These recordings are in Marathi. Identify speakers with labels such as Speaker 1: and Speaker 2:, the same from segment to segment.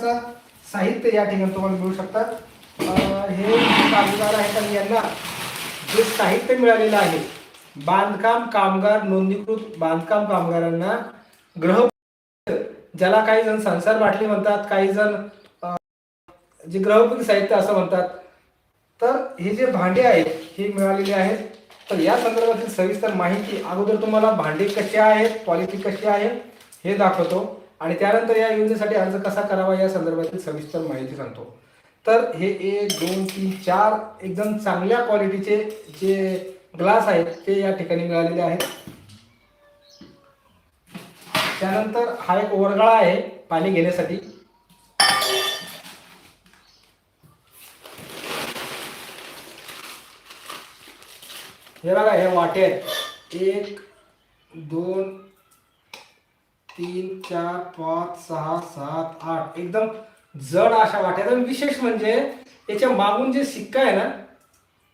Speaker 1: प्रकारचा साहित्य या ठिकाणी तुम्हाला मिळू शकतात. हे कामगार आहेत आणि यांना जे साहित्य मिळालेलं आहे बांधकाम कामगार नोंदणीकृत बांधकाम कामगारांना ग्रह ज्याला काही जण संसार बाटली म्हणतात काही जण जे ग्रहोपयोगी साहित्य असं म्हणतात. तर हे जे भांडे आहेत हे मिळालेले आहेत. तर या संदर्भातील सविस्तर माहिती अगोदर तुम्हाला भांडे कसे आहेत पॉलिसी कशी आहे हे दाखवतो. आणि त्यानंतर या योजनेसाठी अर्ज कसा करावा या संदर्भातील सविस्तर माहिती सांगतो. तर हे एक दोन तीन चार एकदम चांगल्या क्वालिटीचे जे ग्लास आहेत ते या ठिकाणी मिळालेले आहेत. त्यानंतर हा एक ओरगाळा आहे पाणी घेण्यासाठी. हे बघा हे वाटे आहेत. एक दोन तीन चार पाच सहा सात आठ. एकदम जड अशा वाट्या. आणि विशेष म्हणजे याच्या मागून जे शिक्का आहे ना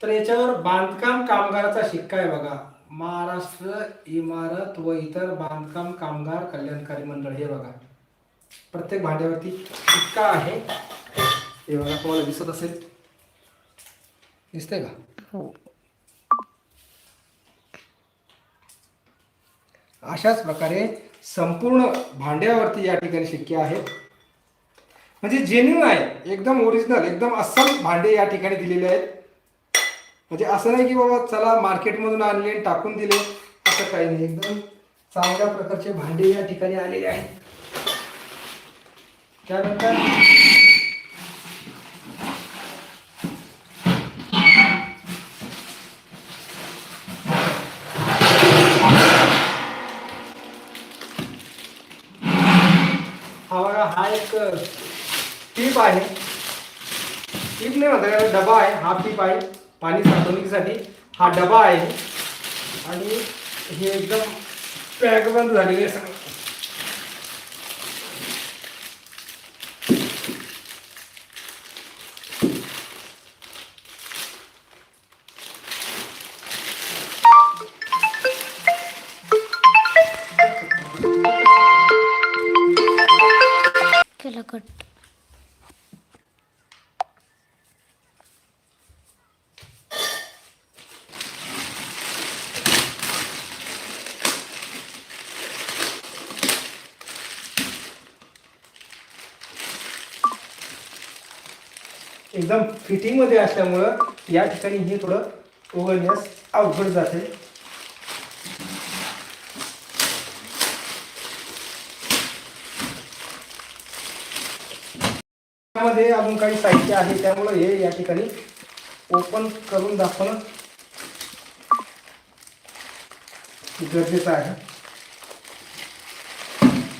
Speaker 1: तर याच्यावर बांधकाम कामगाराचा शिक्का आहे बघा. महाराष्ट्र इमारत व इतर बांधकाम कामगार कल्याणकारी मंडळ हे बघा. प्रत्येक भांड्यावरती शिक्का आहे. हे बघा तुम्हाला दिसत असेल. दिसतंय का? हो. अशाच प्रकारे संपूर्ण भांड्यावरती या ठिकाणी शिक्के आहेत. म्हणजे जेन्युन आहे. एकदम ओरिजिनल एकदम अस्सल भांडे या ठिकाणी दिलेले आहेत. म्हणजे असं नाही की बाबा चला मार्केटमधून आणले आणि टाकून दिले. असं काही नाही. एकदम चांगल्या प्रकारचे भांडे या ठिकाणी आलेले आहेत. त्यानंतर हा बघा हा एक टीप आहे टीप नाही म्हणता याला डबा आहे हा पीप आहे पाणी साठवणुकीसाठी हा डबा आहे. आणि हे एकदम पॅक बंद झालेले आहे सगळं. एकदम फिटिंगमध्ये असल्यामुळं या ठिकाणी हे थोडं उघडण्यास अवघड जाते. त्यामध्ये अजून काही साहित्य आहे त्यामुळं हे या ठिकाणी ओपन करून दाखवणं गरजेचं आहे.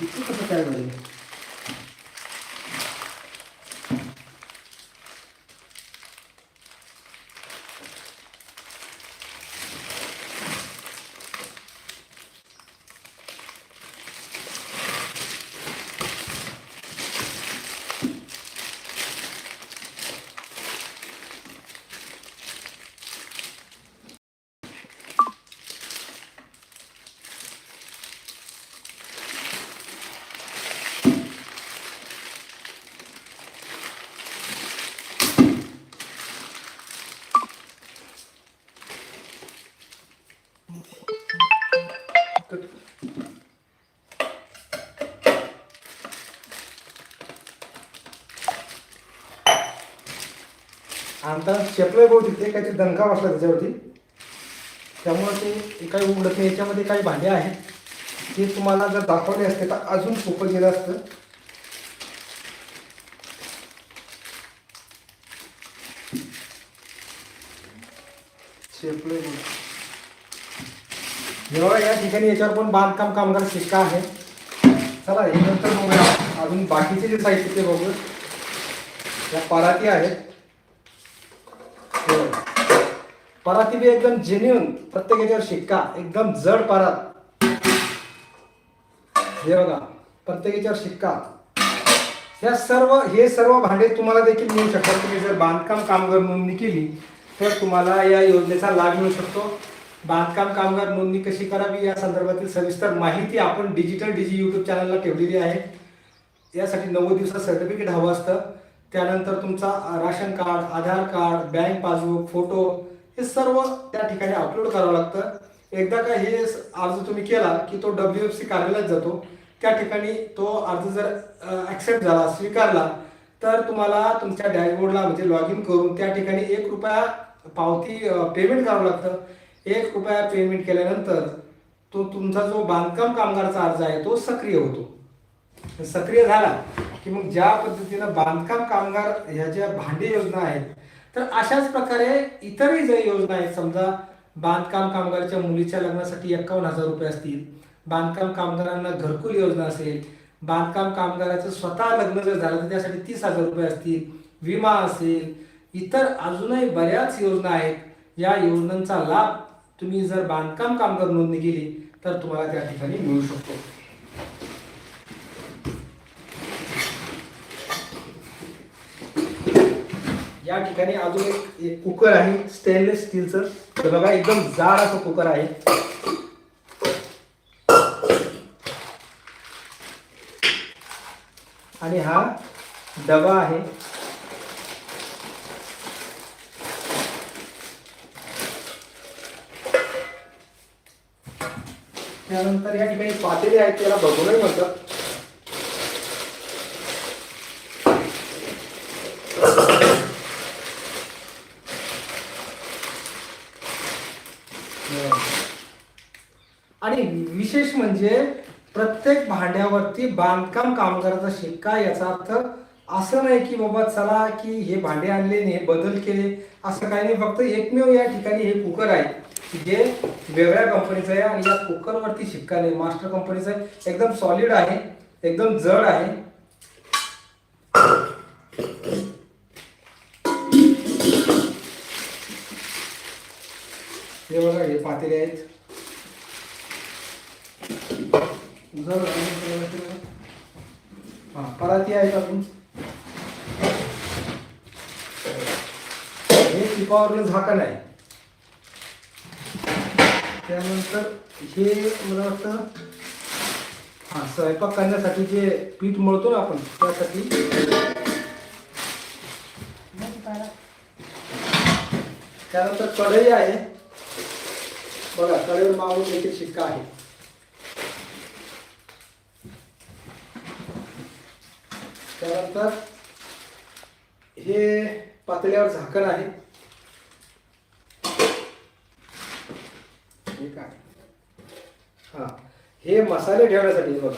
Speaker 1: कसं काय बरं? आता शेपलं बहुतेक ते काहीतरी दणका बसला त्याच्यावरती. त्यामुळं ते काही उघडत नाही याच्यामध्ये काही भांडे आहेत. ते तुम्हाला जर दाखवले असते तर अजून सोपं गेलं असतं. शेपलं जेव्हा या ठिकाणी याच्यावर पण बांधकाम कामगार शिक्का आहे चला हे नंतर बघूया. अजून बाकीचे जे साहित्य ते बघू या पराती आहेत. हो. पराती बी एकदम जेन्युन प्रत्येक याच्यावर शिक्का एकदम जड परात. हे बघा प्रत्येक याच्यावर शिक्का. ह्या सर्व हे सर्व भांडे तुम्हाला देखील मिळू शकतात. तुम्ही जर बांधकाम कामगार नोंदणी केली तर तुम्हाला या योजनेचा लाभ मिळू शकतो. बांधकाम कामगार नोंदणी कशी करावी या संदर्भातील सविस्तर माहिती आपण डिजिटल डिजी यूट्यूब चॅनलला ठेवलेली आहे. यासाठी नव्वद दिवसात सर्टिफिकेट हवं असतं. त्यानंतर तुमचा ration card Aadhaar card bank passbook photo हे सर्व त्या ठिकाणी अपलोड करावं लागतं. एकदा का हे अर्ज तुम्ही केला की तो डब्ल्यू एफ सी कार्यालयात जातो. त्या ठिकाणी तो अर्ज जर ॲक्सेप्ट झाला स्वीकारला तर तुम्हाला तुमच्या डॅशबोर्डला म्हणजे लॉग इन करून त्या ठिकाणी एक रुपया पावती पेमेंट करावं लागतं. एक रुपया पेमेंट केल्यानंतर तो तुमचा जो बांधकाम कामगारचा अर्ज आहे तो सक्रिय होतो. सक्रिय झाला की मग ज्या पद्धतीनं बांधकाम कामगार ह्या ज्या भांडी योजना आहेत तर अशाच प्रकारे इतरही ज्या योजना आहेत समजा बांधकाम कामगाराच्या मुलीच्या लग्नासाठी एकावन्न हजार रुपये असतील बांधकाम कामगारांना घरकुल योजना असेल बांधकाम कामगाराचं स्वतः लग्न जर झालं तर त्यासाठी तीस हजार रुपये असतील विमा असेल इतर अजूनही बऱ्याच योजना आहेत. या योजनांचा लाभ तुम्ही जर बांधकाम कामगार नोंदणी केली तर तुम्हाला त्या ठिकाणी मिळू शकतो. या ठिकाणी अजून एक एक कुकर आहे स्टेनलेस स्टीलचं तर बघा एकदम जाड असं कुकर आहे. आणि हा डबा आहे. त्यानंतर या ठिकाणी पातेले आहेत त्याला बघूनही म्हणतात. आणि विशेष म्हणजे प्रत्येक भांड्यावरती बांधकाम कामगाराचा शिक्का याचा अर्थ? असं नाही की बाबा चला की हे भांडे आणले हे बदल केले. असं काही नाही. फक्त एकमेव या ठिकाणी हे कुकर आहे. जे वेगळ्या कंपनीचं आहे आणि या कुकरवरती शिक्का नाही. मास्टर कंपनीचं आहे. एकदम सॉलिड आहे. एकदम जड आहे. हे बघा हे पातेले आहेत. हा पराती आहेत अजून हे टिपावरलं झाकण आहे त्यानंतर हे मला वाटतं हा स्वयंपाक करण्यासाठी जे पीठ मळतो ना आपण त्यासाठी त्यानंतर कढई आहे. बघा कढईवर मावून देखील शिक्का आहे. त्यानंतर हे पातळ्यावर झाकण आहे हे काय हा. हे मसाले ठेवण्यासाठी बघा.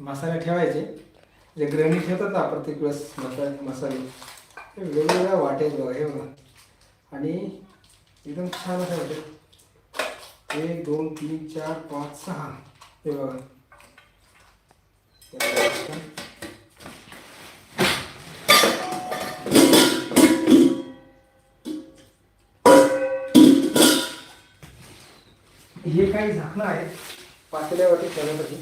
Speaker 1: मसाले ठेवायचे. जे गृहिणी ठेवतात ना प्रत्येक वेळेस मसाले मसाले हे वेगवेगळ्या वाटेल बघा हे बघा. आणि एकदम छान असं वाटेल एक दोन तीन चार पाच सहा. हे बघा. हे काही झाकणं आहेत. पातेल्यावरती ठेवण्यासाठी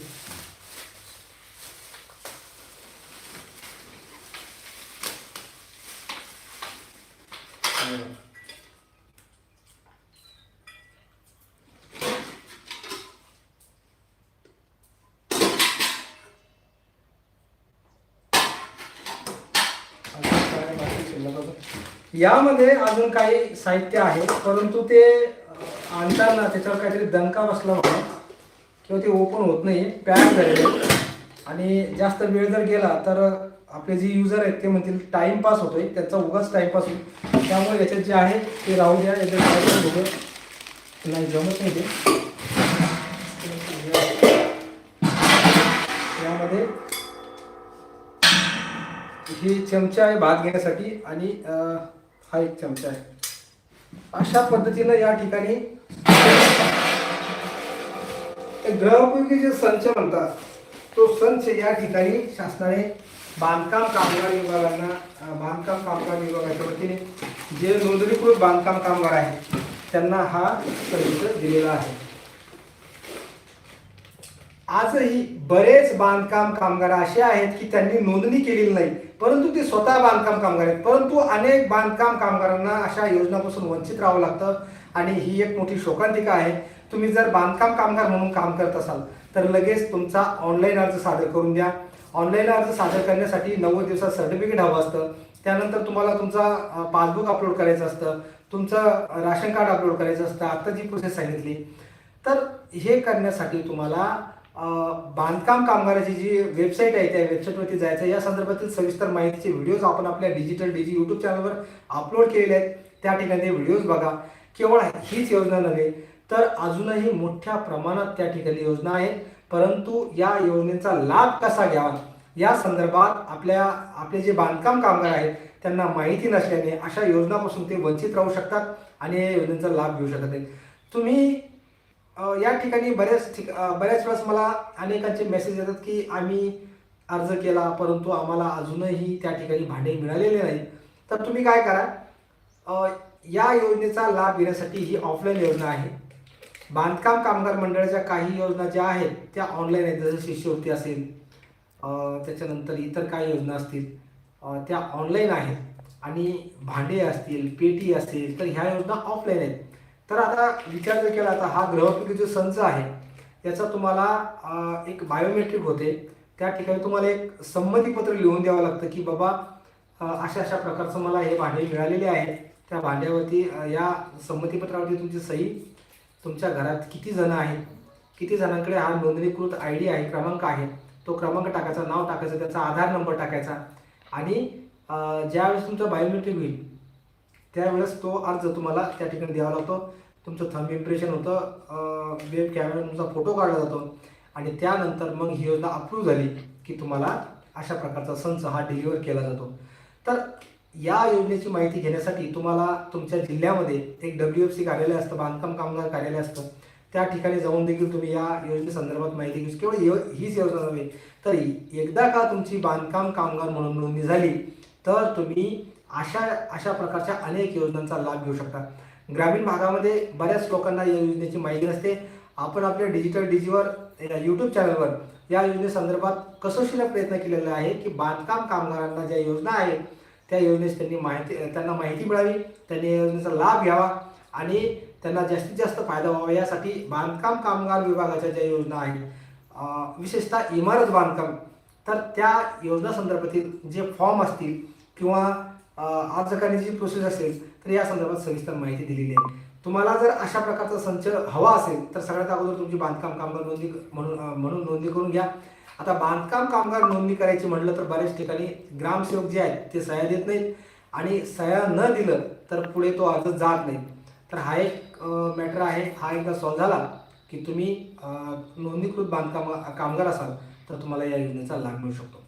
Speaker 1: यामध्ये अजून काही साहित्य आहे परंतु ते आणताना त्याच्यावर काहीतरी दणका बसला होता. किंवा ते ओपन होत नाही पॅक झालेले आणि जास्त वेळ जर गेला तर आपले जे युजर आहेत ते म्हणतील टाइमपास होतोय. त्याचा उगाच टाईमपास होईल. त्यामुळे याच्यात जे आहे ते राहू द्या. याच्यात काय नाही जमत नाही ते. यामध्ये ही चमचा आहे भात घेण्यासाठी आणि हा एक चमचा आहे. अशा पद्धतीनं या ठिकाणी ग्रहपैकी जे संच म्हणतात तो संच या ठिकाणी शासनाने बांधकाम कामगार विभागांना बांधकाम कामगार विभागाच्या वतीने जे नोंदणीकृत बांधकाम कामगार आहेत त्यांना हा संच दिलेला आहे. आजही बरेच बांधकाम कामगार असे आहेत की त्यांनी नोंदणी केलेली नाही परंतु ते स्वतः बांधकाम कामगार आहेत. परंतु अनेक बांधकाम कामगारांना अशा योजनापासून वंचित राहावं लागतं. आणि ही एक मोठी शोकांतिका आहे. तुम्ही जर बांधकाम कामगार म्हणून काम करत असाल तर लगेच तुमचा ऑनलाईन अर्ज सादर करून द्या. ऑनलाईन अर्ज सादर करण्यासाठी नव्वद दिवसात सर्टिफिकेट हवं असतं. त्यानंतर तुम्हाला तुमचा पासबुक अपलोड करायचं असतं. तुमचं राशन कार्ड अपलोड करायचं असतं. आत्ता जी प्रोसेस सांगितली. तर हे करण्यासाठी तुम्हाला बांधकाम कामगाराची जी वेबसाईट आहे त्या वेबसाईटवरती जायचं या संदर्भातील सविस्तर माहितीचे व्हिडिओज आपण आपल्या डिजिटल डीजी यूट्यूब चॅनलवर अपलोड केलेले आहेत. त्या ठिकाणी व्हिडिओज बघा. केवळ हीच योजना नव्हे तर अजूनही मोठ्या प्रमाणात त्या ठिकाणी योजना आहेत. परंतु या योजनेचा लाभ कसा घ्यावा? या संदर्भात आपल्या आपले जे बांधकाम कामगार आहेत त्यांना माहिती नसल्याने अशा योजनापासून ते वंचित राहू शकतात आणि या योजनेचा लाभ घेऊ शकत नाहीत. तुम्ही या ठिकाणी बऱ्याच ठिक बऱ्याच वेळेस मला अनेकांचे मेसेज येतात की आम्ही अर्ज केला परंतु आम्हाला अजूनही त्या ठिकाणी भांडे मिळालेले नाही तर तुम्ही काय करा? या योजनेचा लाभ घेण्यासाठी ही ऑफलाईन योजना आहे. बांधकाम कामगार मंडळाच्या काही योजना ज्या आहेत त्या ऑनलाईन आहेत. जसं शिष्यवृत्ती असेल त्याच्यानंतर इतर काही योजना असतील त्या ऑनलाईन आहेत. आणि भांडे असतील पेटी असतील तर ह्या योजना ऑफलाईन आहेत. तर आता विचार जर केला तर हा गृहोपयोगी जो संच आहे याचा तुम्हाला एक बायोमेट्रिक होते. त्या ठिकाणी तुम्हाला एक संमतीपत्र लिहून द्यावं लागतं की बाबा अशा अशा प्रकारचं मला हे भांडे मिळालेले आहे त्या भांड्यावरती या संमतीपत्रावरती तुमची सही. तुमच्या घरात किती जण आहेत? किती जणांकडे हा नोंदणीकृत आय डी आहे क्रमांक आहे? तो क्रमांक टाकायचा नाव टाकायचं त्याचा आधार नंबर टाकायचा. आणि ज्यावेळेस तुमचं बायोमेट्रिक होईल त्यावेळेस तो अर्ज तुम्हाला त्या ठिकाणी द्यावा लागतो. तुमचं थंब इम्प्रेशन होतं वेब कॅमेरा तुमचा फोटो काढला जातो. आणि त्यानंतर मग ही योजना अप्रूव्ह झाली की तुम्हाला अशा प्रकारचा संच हा डिलिव्हर केला जातो. तर या योजनेची माहिती घेण्यासाठी तुम्हाला तुमच्या जिल्ह्यामध्ये एक डब्ल्यू एफ सी कार्यालय असतं बांधकाम कामगार कार्यालय असतं. त्या ठिकाणी जाऊन देखील तुम्ही या योजनेसंदर्भात माहिती घेऊ केवळ यो- हीच योजना नव्हे तर एकदा का तुमची बांधकाम कामगार म्हणून नोंदणी झाली तर तुम्ही अशा अशा प्रकारच्या अनेक योजनांचा लाभ घेऊ शकता. ग्रामीण भागामध्ये बऱ्याच लोकांना या योजनेची माहिती नसते. आपण आपल्या डिजिटल डिजीवर यूट्यूब चॅनलवर या योजनेसंदर्भात कसोशीला प्रयत्न केलेला आहे की बांधकाम कामगारांना ज्या योजना आहेत त्या योजनेस त्यांनी माहिती त्यांना माहिती मिळावी त्यांनी या योजनेचा लाभ घ्यावा आणि त्यांना जास्तीत जास्त फायदा व्हावा यासाठी बांधकाम कामगार विभागाच्या ज्या योजना आहेत विशेषतः इमारत बांधकाम तर त्या योजना संदर्भातील जे फॉर्म असतील किंवा अर्ज करण्याची जी प्रोसेस असेल तर या संदर्भात सविस्तर माहिती दिलेली आहे. तुम्हाला जर अशा प्रकारचा संच हवा असेल तर सगळ्यात अगोदर तुमची बांधकाम कामगार नोंदणी म्हणून म्हणून नोंदणी करून घ्या. आता बांधकाम कामगार नोंदणी करायची म्हटलं तर बऱ्याच ठिकाणी ग्रामसेवक जे आहेत ते सह्या देत नाहीत. आणि सह्या न दिलं तर पुढे तो अर्ज जात नाही. तर हा एक मॅटर आहे. हा एकदा सॉल्व्ह झाला की तुम्ही नोंदणीकृत बांधकाम कामगार असाल तर तुम्हाला या योजनेचा लाभ मिळू शकतो.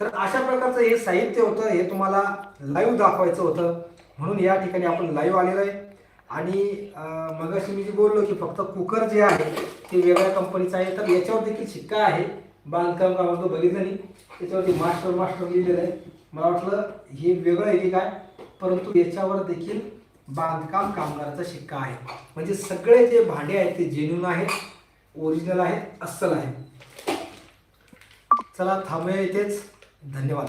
Speaker 1: तर अशा प्रकारचं हे साहित्य होतं. हे तुम्हाला लाईव्ह दाखवायचं होतं. म्हणून या ठिकाणी आपण लाईव्ह आलेलो आहे. आणि अं, मगाशी मी जे बोललो की फक्त कुकर जे आहे ते वेगळ्या कंपनीचं आहे तर याच्यावर देखील शिक्का आहे. बांधकाम कामात तो बघितलं नाही. त्याच्यावरती मास्टर मास्टर लिहिलेलं आहे. मला वाटलं हे वेगळं आहे की काय? परंतु याच्यावर देखील बांधकाम कामगाराचा शिक्का आहे. म्हणजे सगळे जे भांडे आहेत ते जेन्युन आहेत ओरिजिनल आहेत अस्सल आहेत. चला थांबूया इथेच. धन्यवाद.